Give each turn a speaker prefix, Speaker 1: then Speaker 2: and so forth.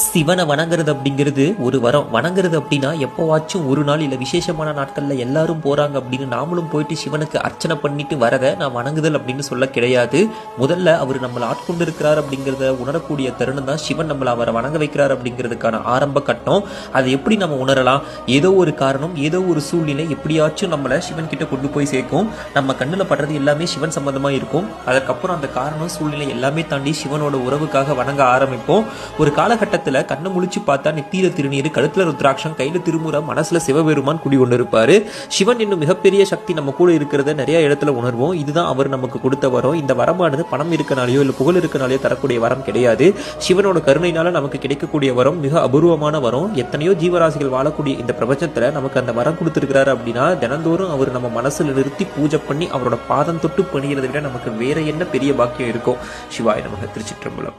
Speaker 1: சிவனை வணங்குறது அப்படிங்கிறது ஒரு வரம். வணங்குறது அப்படின்னா எப்போவாச்சும் ஒரு நாள் இல்லை விசேஷமான நாட்களில் எல்லாரும் போகிறாங்க அப்படின்னு நாமளும் போயிட்டு சிவனுக்கு அர்ச்சனை பண்ணிட்டு வரதை நான் வணங்குதல் அப்படின்னு சொல்ல கிடையாது. முதல்ல அவர் நம்மளை ஆட்கொண்டு இருக்கிறார் அப்படிங்கிறத உணரக்கூடிய தருணம் தான் சிவன் நம்மளை அவரை வணங்க வைக்கிறார் அப்படிங்கிறதுக்கான ஆரம்ப கட்டம். அதை எப்படி நம்ம உணரலாம்? ஏதோ ஒரு காரணம் ஏதோ ஒரு சூழ்நிலை எப்படியாச்சும் நம்மளை சிவன் கிட்ட கொண்டு போய் சேர்க்கும். நம்ம கண்ணில் படுறது எல்லாமே சிவன் சம்பந்தமாக இருக்கும். அதுக்கப்புறம் அந்த காரணம் சூழ்நிலை எல்லாமே தாண்டி சிவனோட உறவுக்காக வணங்க ஆரம்பிப்போம். ஒரு காலகட்டத்தில் கண்ணை முழிச்சு பார்த்தா நெத்தியில திருநீர் கழுத்துல ருத்ராட்சம் கையில திருமுறை மனசுல சிவபெருமான் குடி கொண்டு இருப்பாரு சிவன் இன்னும் மிகப்பெரிய சக்தி நம்ம கூட இருக்கிறத நிறைய இடத்துல உணர்வோம். இதுதான் அவர் நமக்கு கொடுத்த வரம். இந்த வரமானது பணம் இருக்கனாலேயோ இல்ல புகழ் இருக்கனாலேயோ தரக்கூடிய வரம் கிடையாது. சிவனோட கருணையினால நமக்கு கிடைக்கக்கூடிய வரம் மிக அபூர்வமான வரம். எத்தனையோ ஜீவராசிகள் வாழக்கூடிய இந்த பிரபஞ்சத்துல நமக்கு அந்த வரம் கொடுத்திருக்கிறாரு அப்படின்னா தினந்தோறும் அவர் நம்ம மனசுல நிறுத்தி பூஜை பண்ணி அவரோட பாதம் தொட்டு பணிகிறத விட நமக்கு வேற என்ன பெரிய பாக்கியம் இருக்கும் சிவாய் நமக்கு திருச்சிற்றம்பலம்.